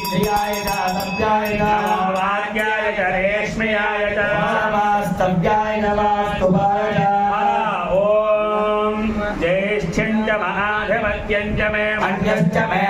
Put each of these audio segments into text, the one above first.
శ్రియాయ చ సత్యాయ చ నమో వాద్యాయ చ రేష్మ్యాయ చ నమస్తవ్యాయ నమస్తుభాయ చ ఓం జ్యేష్ఠ్యం చ మహాధిపత్యం చ మే అన్యశ్చ మే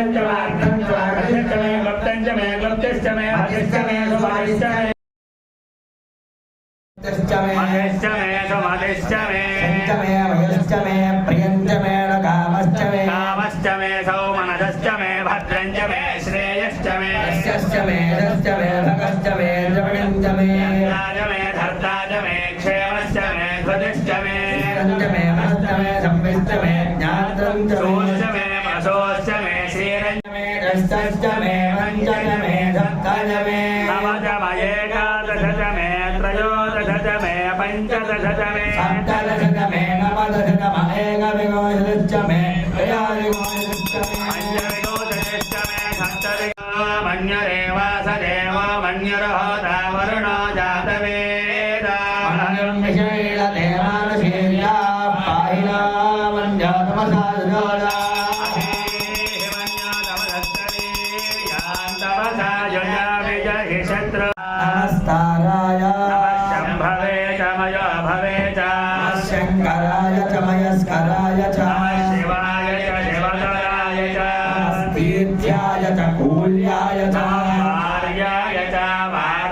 మే సుఫలం చ వార్తం చ వార్ధం చ మే క్లుప్తం చ మే క్లుప్తిశ్చ మే హరిశ్చ మే సుమతిశ్చ మే శ్చ మే మహేశ్చ మే చ మే సప్తదశ మే నవదశ మే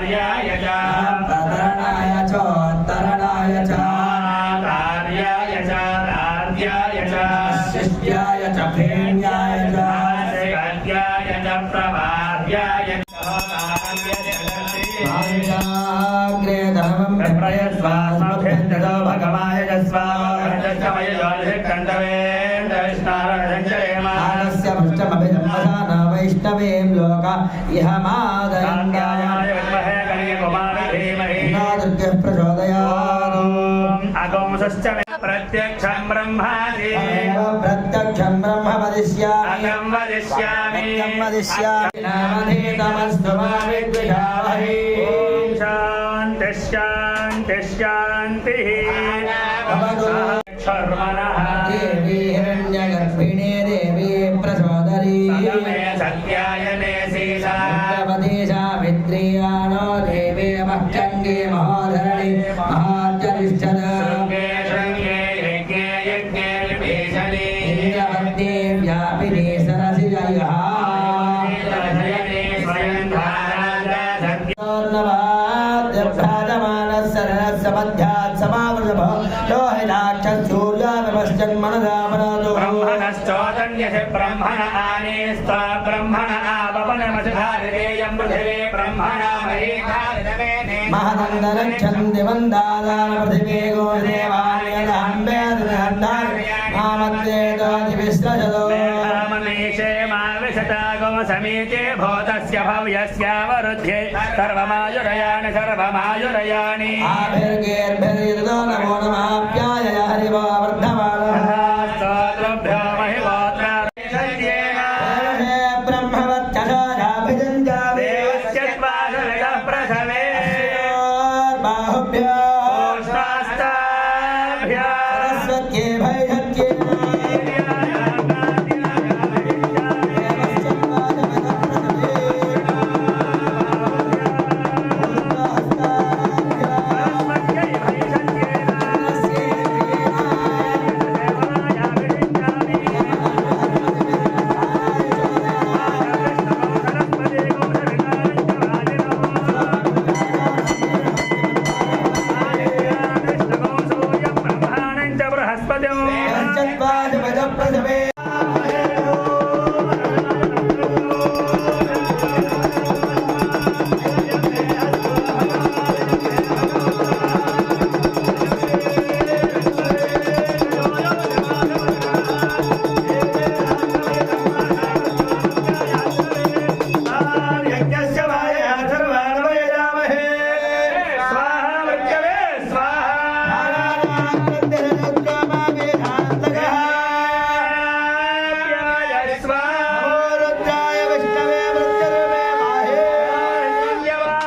భార్యాయ చ. ప్రతరణాయ చోత్తరణాయ చ. కార్యాయ చ రాజ్యాయ చ. శిష్యాయ చ ప్రేణ్యాయ చ. గద్యాయ చ ప్రవార్యాయ చ. భాగ్రే ధర్మం ప్రయస్వాస్మభ్యంజో భగవాయ స్వాహారస్య ప్రత్యక్షం బ్రహ్మ వదిష్యామి నామధేతమస్తు మా విద్విషావహి శాంతి శాంతి శాంతి శర్మణః దేవీ హిరణ్యగర్భిణే దేవీ ప్రచోదరీ సత్యాయనే సీతా భగవతి సావిత్ర్యానో దేవే మహోధరణి మహాచరిష్టద బ్రహ్మణశ్చోదన్యసి బ్రహ్మణ ఆనేస్తా బ్రహ్మణ ఆపవనమసిధారిరేయం పృథివీ బ్రహ్మణ మహీధారిదమేనే మహదందరక్షంది వందాదాన పృథివీ గోదేవాన్యదాన్మేదో మేషే మా విశతాగమ సమీచే భూతస్య భవ్యస్యావరుध्ये సర్వమాయురయాణి సర్వమాయురయాణి ఆభిర్గేర్భిర్యదో నమో నమాప్యాయ హరివా వర్ధమానః స్తోత్రభ్యో మహిగోత్ర బ్రహ్మవచ్చరాభిజంజామి దేవస్యత్వాసవిదః হাসপাতালে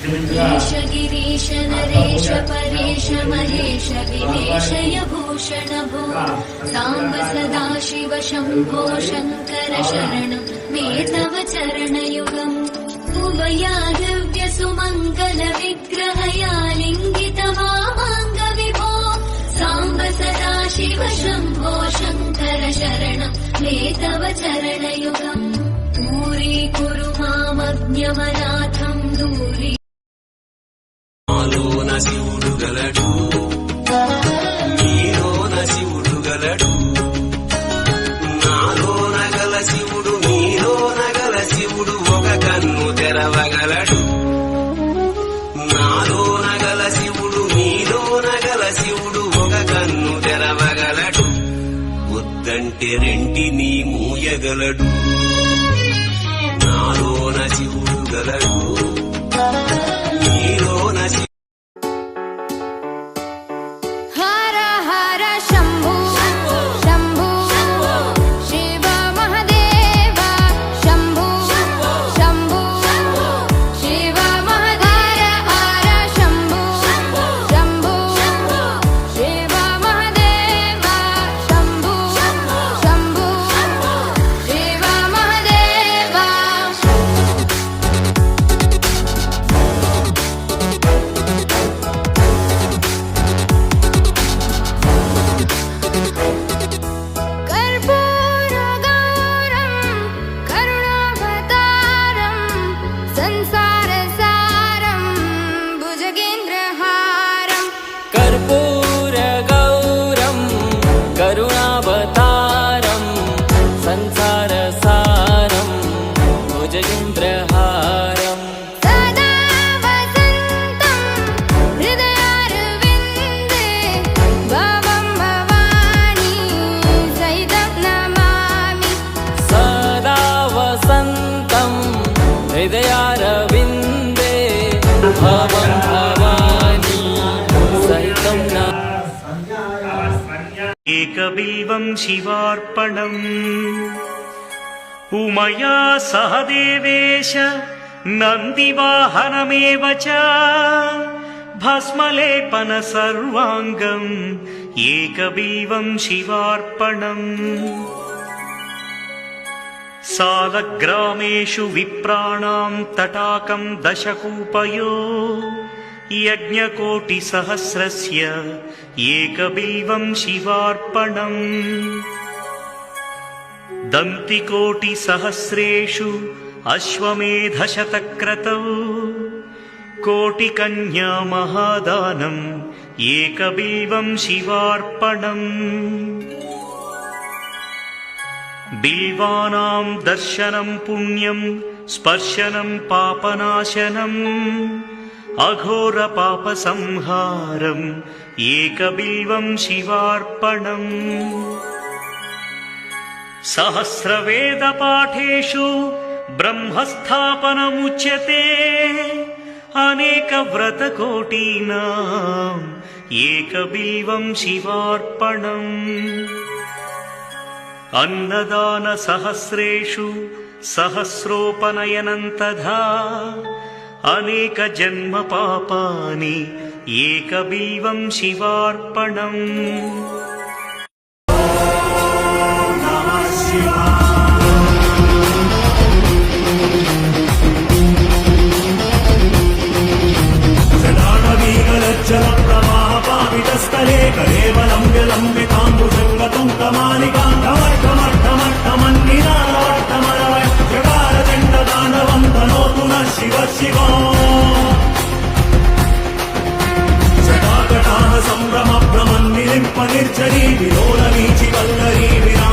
केश गिरीश नरेश परेश महेश विनेशय भूषण भो साम्ब सदा शिव शम्भो शङ्कर शरण मे तव चरणयुगम्। कुवयादव्य सुमङ्गल विग्रहया लिङ्गित विग्रहयालिङ्गित मामाङ्गविभो साम्ब सदा शिव शम्भो शङ्कर शरण मे तव चरणयुगम् पूरीकुरु న్యమనాథం దూరి. మాలోన శివుడు గలడు మీలోన శివుడు గలడు నాలోన గల శివుడు మీలోన గల శివుడు ఒక కన్ను తెరవగలడు. నాలోన గల శివుడు మీలోన గల వద్దంటే రెంటిని మూయగలడు. నాలోన एकबिल्वं शिवार्पणम् उमया सह देवेश नन्दिवाहनमेव च भस्मलेपन सर्वाङ्गम् एकबिल्वं शिवार्पणम् सालग्रामेषु विप्राणां तटाकं दशकूपयो यज्ञकोटिसहस्रस्य एकबिल्वम् शिवार्पणम्। दन्तिकोटिसहस्रेषु अश्वमेधशतक्रतौ कोटिकन्यामहादानम् एकबिल्वम् शिवार्पणम्। बिल्वानाम् दर्शनम् पुण्यम् स्पर्शनम् पापनाशनम्। అఘోర పాప సంహారం ఏక బిల్వం శివార్పణం సహస్రవేద పాఠేషు బ్రహ్మస్థాపనముచ్యతే అనేక వ్రతకోటీనా ఏకబిల్వం శివార్పణం అన్నదాన సహస్రేషు సహస్రోపనయనంతధా అనేక జన్మ పాపాని ఏకబిల్వం శివార్పణం. ప్రవాహపావితస్థలే కేవలం విలంబితాంబుజంగతం శివ శివ. జటాకటాహ సంభ్రమ భ్రమన్నిలింప నిర్జరీ విలోల నీచి వల్లరీ విరా